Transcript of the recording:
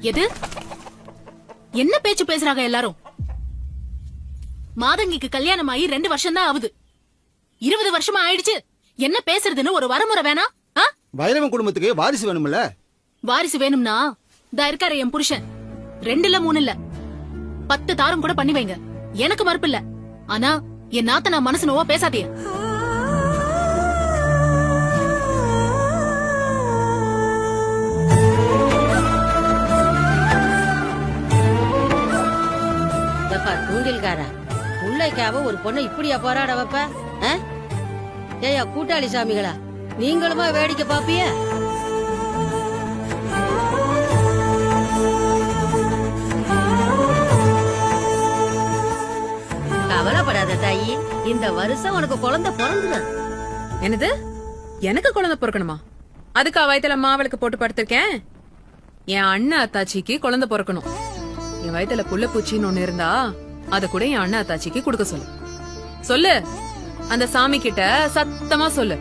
எது? என்ன பேச்சு பேசுறாங்க எல்லாரும்? மாதங்கிக்கு கல்யாணம் ஆகி ரெண்டு வருஷம் தான் ஆகுது. இருபது வருஷமா ஆயிடுச்சு. என்ன பேசுறதுன்னு ஒரு வரமுறை வேணா? வைரவன் குடும்பத்துக்கு வாரிசு வேணும்ல? வாரிசு வேணும்னா இதா இருக்காரு என் புருஷன். ரெண்டு இல்ல மூணு இல்ல பத்து தாரம் கூட பண்ணி வைங்க. எனக்கு மறுப்பு இல்ல. ஆனா என் நாத்த நான் மனசு நோவா பேசாதே. எப்பா தூண்டில்கார. உள்ளைக்காவ ஒரு பொண்ணை இப்படியா போராட வைப்ப? ஏயா கூட்டாளி சாமிகளா நீங்களுமா வேடிக்கை பாப்பிய? கவலைப்படாத தாயி இந்த வருஷம் உனக்கு குழந்தை பிறந்துடும் என்னது? எனக்கு குழந்தை பிறக்கணுமா? அதுக்கு வயித்துல மாவளுக்கு போட்டு படுத்திருக்கேன். என் அண்ணன் அத்தாச்சிக்கு குழந்தை பிறக்கணும். என் வயித்துல புள்ள பூச்சின்னு ஒண்ணு இருந்தா அத கூட என் அண்ணா தாச்சிக்கு கொடுக்க சொல்லு. சொல்லு. அந்த சாமி கிட்ட சத்தமா சொல்லு.